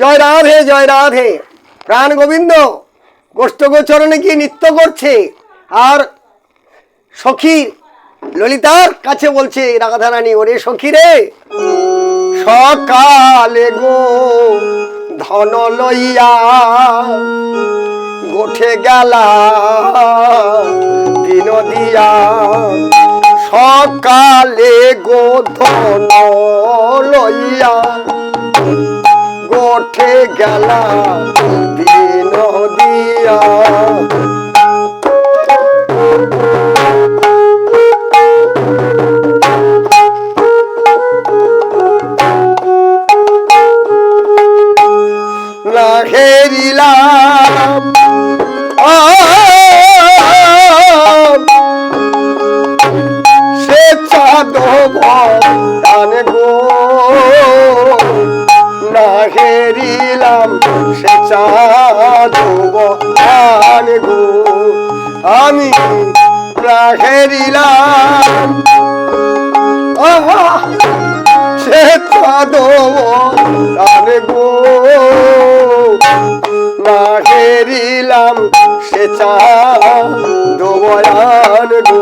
জয় রাধে জয় রাধে। প্রাণ গোবিন্দ গোষ্ঠগোচরণে গিয়ে নৃত্য করছে। আর সখী ললিতার কাছে বলছে, রাধারানী, ওরে সখী রে, সকালে গো ধন লইয়া গোঠে গেলা, দিন দিয়া। সকালে গো ধন লইয়া গেলা দিন দিয়া। না হেরিলাম সে চাঁদ হেরিলাম সে চাঁদ ভন গো। আমি হেরিলাম সে চাঁদ ভন গো। না হেরিলাম সে চাঁদ বয়ান গো।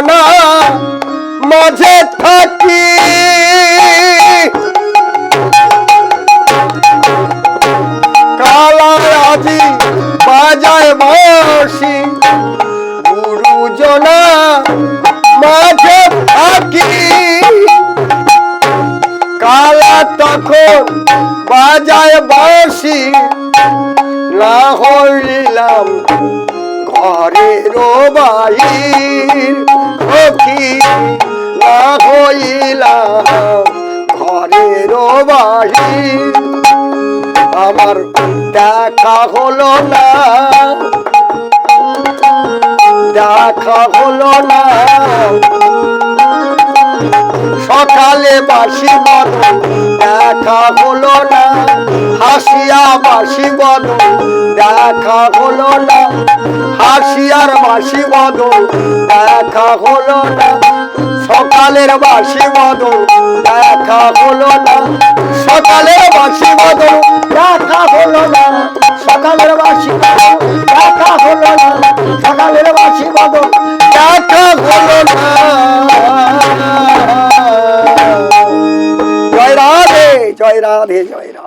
গুরুজনা মাঝে থাকি। কালা আজি বাজায় বাসি গুরুজনা মাঝে থাকি। কালা তখন বাজায় বাসি না হইলাম ঘরের বাহির আমার দেখা হলো না। দেখা হলো না। সকালে বাসি বদন দেখা হলো না। হাসিয়া বাসি বদন দেখা হলো না। হাসিয়ার বাসি বদন দেখা হলো না। সকালের বাসি বদন দেখা হলো না। সকালের বাসি বদন দেখা হলো না। সকালের বাসি দেখা হলো না। সকালের বাসি বদন দেখা হলো না। জয় রাধে জয় রাধে জয় রাধে।